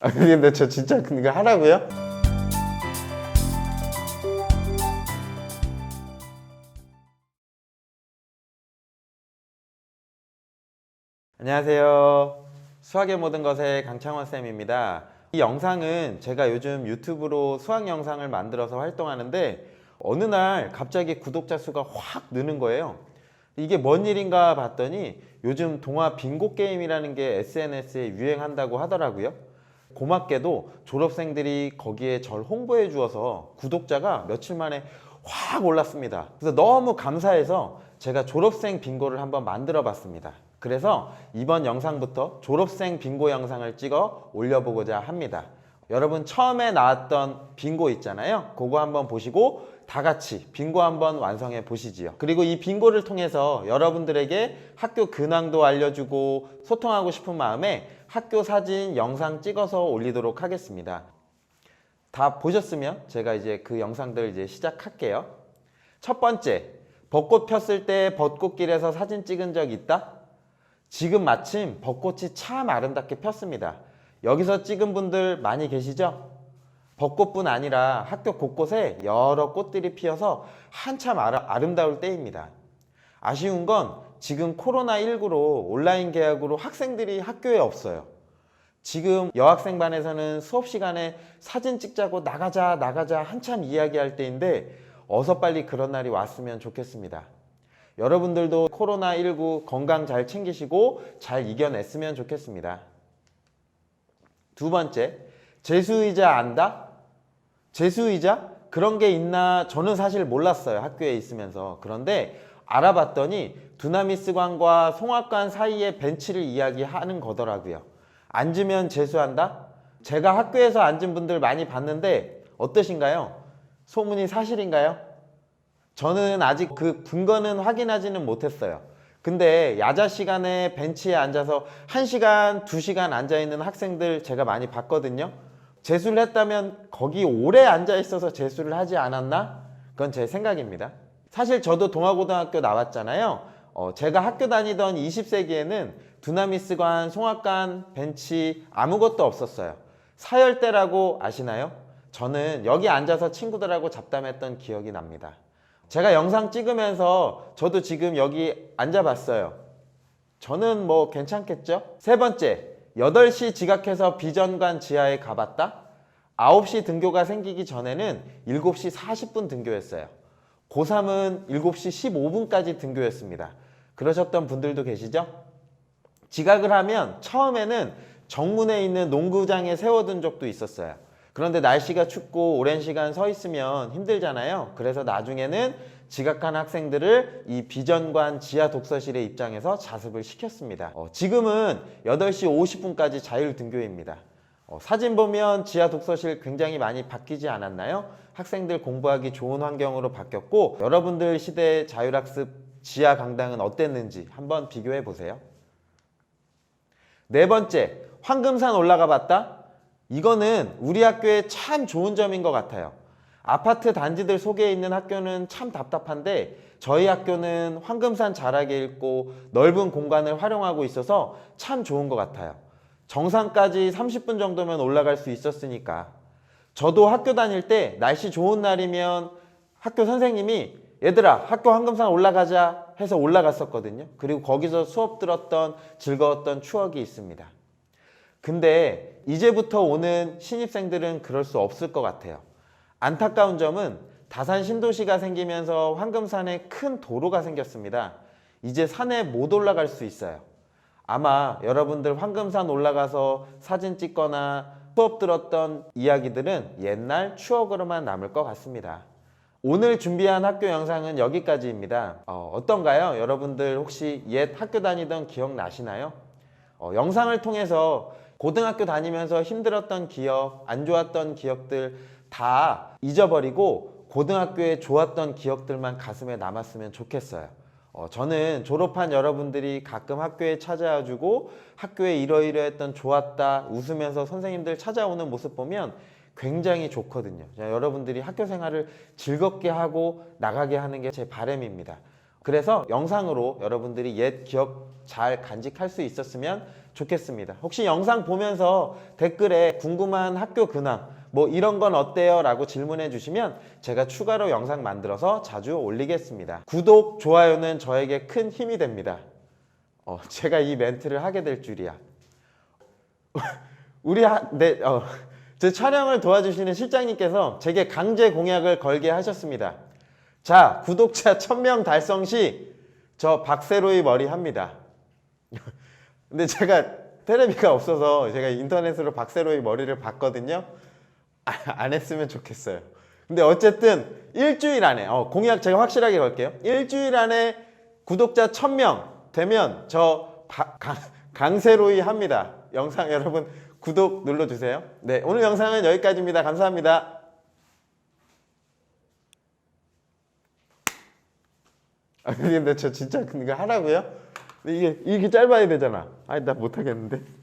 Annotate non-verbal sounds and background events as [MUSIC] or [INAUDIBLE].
아 근데 저 진짜 그거 하라고요? 안녕하세요. 수학의 모든 것의 강창원 쌤입니다. 이 영상은 제가 요즘 유튜브로 수학 영상을 만들어서 활동하는데 어느 날 갑자기 구독자 수가 확 느는 거예요. 이게 뭔 일인가 봤더니 요즘 동화 빙고 게임이라는 게 SNS에 유행한다고 하더라고요. 고맙게도 졸업생들이 거기에 절 홍보해 주어서 구독자가 며칠 만에 확 올랐습니다. 그래서 너무 감사해서 제가 졸업생 빙고를 한번 만들어 봤습니다. 그래서 이번 영상부터 졸업생 빙고 영상을 찍어 올려보고자 합니다. 여러분 처음에 나왔던 빙고 있잖아요. 그거 한번 보시고 다 같이 빙고 한번 완성해 보시지요. 그리고 이 빙고를 통해서 여러분들에게 학교 근황도 알려주고 소통하고 싶은 마음에 학교 사진, 영상 찍어서 올리도록 하겠습니다. 다 보셨으면 제가 이제 그 영상들 이제 시작할게요. 첫 번째, 벚꽃 폈을 때 벚꽃길에서 사진 찍은 적 있다? 지금 마침 벚꽃이 참 아름답게 폈습니다. 여기서 찍은 분들 많이 계시죠? 벚꽃뿐 아니라 학교 곳곳에 여러 꽃들이 피어서 한참 아름다울 때입니다. 아쉬운 건 지금 코로나19로 온라인 계약으로 학생들이 학교에 없어요. 지금 여학생반에서는 수업 시간에 사진 찍자고 나가자 나가자 한참 이야기할 때인데 어서 빨리 그런 날이 왔으면 좋겠습니다. 여러분들도 코로나19 건강 잘 챙기시고 잘 이겨냈으면 좋겠습니다. 두 번째, 재수의자 안다? 재수의자? 그런 게 있나 저는 사실 몰랐어요. 학교에 있으면서. 그런데 알아봤더니 두나미스관과 송악관 사이의 벤치를 이야기하는 거더라고요. 앉으면 재수한다? 제가 학교에서 앉은 분들 많이 봤는데 어떠신가요? 소문이 사실인가요? 저는 아직 그 근거는 확인하지는 못했어요. 근데 야자 시간에 벤치에 앉아서 1시간, 2시간 앉아 있는 학생들 제가 많이 봤거든요. 재수를 했다면 거기 오래 앉아 있어서 재수를 하지 않았나? 그건 제 생각입니다. 사실 저도 동아고등학교 나왔잖아요. 어, 제가 학교 다니던 20세기에는 두나미스관, 송악관, 벤치 아무것도 없었어요. 사열대라고 아시나요? 저는 여기 앉아서 친구들하고 잡담했던 기억이 납니다. 제가 영상 찍으면서 저도 지금 여기 앉아봤어요. 저는 뭐 괜찮겠죠? 세 번째, 8시 지각해서 비전관 지하에 가봤다? 9시 등교가 생기기 전에는 7시 40분 등교했어요. 고3은 7시 15분까지 등교했습니다. 그러셨던 분들도 계시죠? 지각을 하면 처음에는 정문에 있는 농구장에 세워둔 적도 있었어요. 그런데 날씨가 춥고 오랜 시간 서 있으면 힘들잖아요. 그래서 나중에는 지각한 학생들을 이 비전관 지하 독서실에 입장해서 자습을 시켰습니다. 어, 지금은 8시 50분까지 자율 등교입니다. 어, 사진 보면 지하 독서실 굉장히 많이 바뀌지 않았나요? 학생들 공부하기 좋은 환경으로 바뀌었고 여러분들 시대의 자율학습 지하 강당은 어땠는지 한번 비교해 보세요. 네 번째, 황금산 올라가 봤다? 이거는 우리 학교의 참 좋은 점인 것 같아요. 아파트 단지들 속에 있는 학교는 참 답답한데 저희 학교는 황금산 자락에 있고 넓은 공간을 활용하고 있어서 참 좋은 것 같아요. 정상까지 30분 정도면 올라갈 수 있었으니까. 저도 학교 다닐 때 날씨 좋은 날이면 학교 선생님이 얘들아 학교 황금산 올라가자 해서 올라갔었거든요. 그리고 거기서 수업 들었던 즐거웠던 추억이 있습니다. 근데 이제부터 오는 신입생들은 그럴 수 없을 것 같아요. 안타까운 점은 다산 신도시가 생기면서 황금산에 큰 도로가 생겼습니다. 이제 산에 못 올라갈 수 있어요. 아마 여러분들 황금산 올라가서 사진 찍거나 수업 들었던 이야기들은 옛날 추억으로만 남을 것 같습니다. 오늘 준비한 학교 영상은 여기까지입니다. 어, 떤가요 여러분들 혹시 옛 학교 다니던 기억 나시나요? 어, 영상을 통해서 고등학교 다니면서 힘들었던 기억, 안 좋았던 기억들 다 잊어버리고 고등학교에 좋았던 기억들만 가슴에 남았으면 좋겠어요. 어, 저는 졸업한 여러분들이 가끔 학교에 찾아와 주고 학교에 이러이러했던 좋았다 웃으면서 선생님들 찾아오는 모습 보면 굉장히 좋거든요. 자, 여러분들이 학교 생활을 즐겁게 하고 나가게 하는 게 제 바람입니다. 그래서 영상으로 여러분들이 옛 기억 잘 간직할 수 있었으면 좋겠습니다. 혹시 영상 보면서 댓글에 궁금한 학교 근황 뭐 이런 건 어때요? 라고 질문해 주시면 제가 추가로 영상 만들어서 자주 올리겠습니다. 구독, 좋아요는 저에게 큰 힘이 됩니다. 어, 제가 이 멘트를 하게 될 줄이야. [LAUGHS] 우리 하, 네, 어, 제 촬영을 도와주시는 실장님께서 제게 강제 공약을 걸게 하셨습니다. 자, 구독자 1000명 달성 시 저 박세로의 머리 합니다. [LAUGHS] 근데 제가 테레비가 없어서 제가 인터넷으로 박세로의 머리를 봤거든요. 아, [LAUGHS] 안 했으면 좋겠어요. 근데 어쨌든 일주일 안에 어, 공약 제가 확실하게 걸게요. 일주일 안에 구독자 1000명 되면 저 바- 강, 강세로이 합니다. 영상 여러분 구독 눌러주세요. 네 오늘 영상은 여기까지입니다. 감사합니다. 아 근데 저 진짜 그거 하라고요? 이게 이게 짧아야 되잖아. 아니 나 못하겠는데.